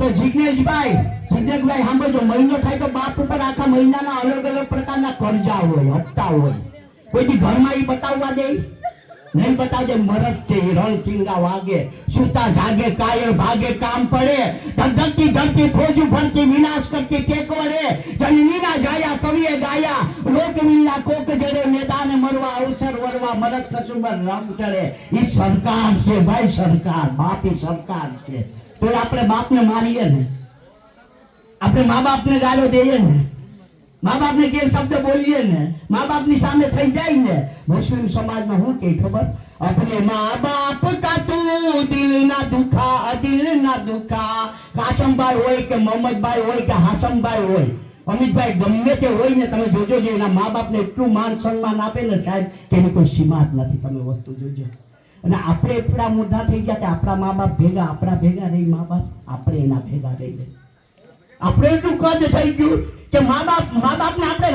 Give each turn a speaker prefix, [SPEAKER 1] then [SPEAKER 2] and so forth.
[SPEAKER 1] તો જિજ્ઞેશભાઈ જિજ્ઞેશભાઈ સાંભળજો, મહિનો થાય તો બાપ ઉપર આખા મહિનાના અલગ અલગ પ્રકારના કરજા હોય, હપ્તા હોય. કોઈથી ઘરમાં એ બતાવવા દે? નહીં બતાવજે, મરદ છે ઈ રણસિંગા વાગે, સુતા જાગે કાયર ભાગે, કામ પડે. ધગધગતી ધરતી, ફોજુ ફરતી, વિનાશ કરતી ટેકવરે જનનીના જાયા, કવિએ ગાયા, લોકવિલ્લા કોક જડે મેદાને મરવા અવસર વરવા મરદ કસુબર રમ ચડે ઈ સરકાર છે ભાઈ સરકાર બાપ ઈ સરકાર છે તો આપણે બાપને મારીએ ને આપણે મા બાપને ગાળો દઈએ ને મા બાપને કે શબ્દ બોલીએ ને મા બાપની સામે થઈ જાય ને મુસ્લિમ સમાજમાં શું કે ખબર अपने माँ बाप का तू दिल ना दुखा દિલ ના દુખા કાસમભાઈ હોય કે મોહમ્મદભાઈ હોય કે હાસમભાઈ હોય અમિતભાઈ, ગમે તે હોય ને તમે જોજો જે એના મા બાપને એટલું માન સન્માન આપે ને સાહેબ, કે એની કોઈ સીમા જ નથી. તમે વસ્તુ જોજો. અને આપણે એટલા મોટા થઈ ગયા કે આપણા મા બાપ ભેગા, આપણા ભેગા રહી મા બાપ આપણે એના ભેગા રહી આપણે એટલું કદ થઈ ગયું કે મા બાપ મા બાપને આપણે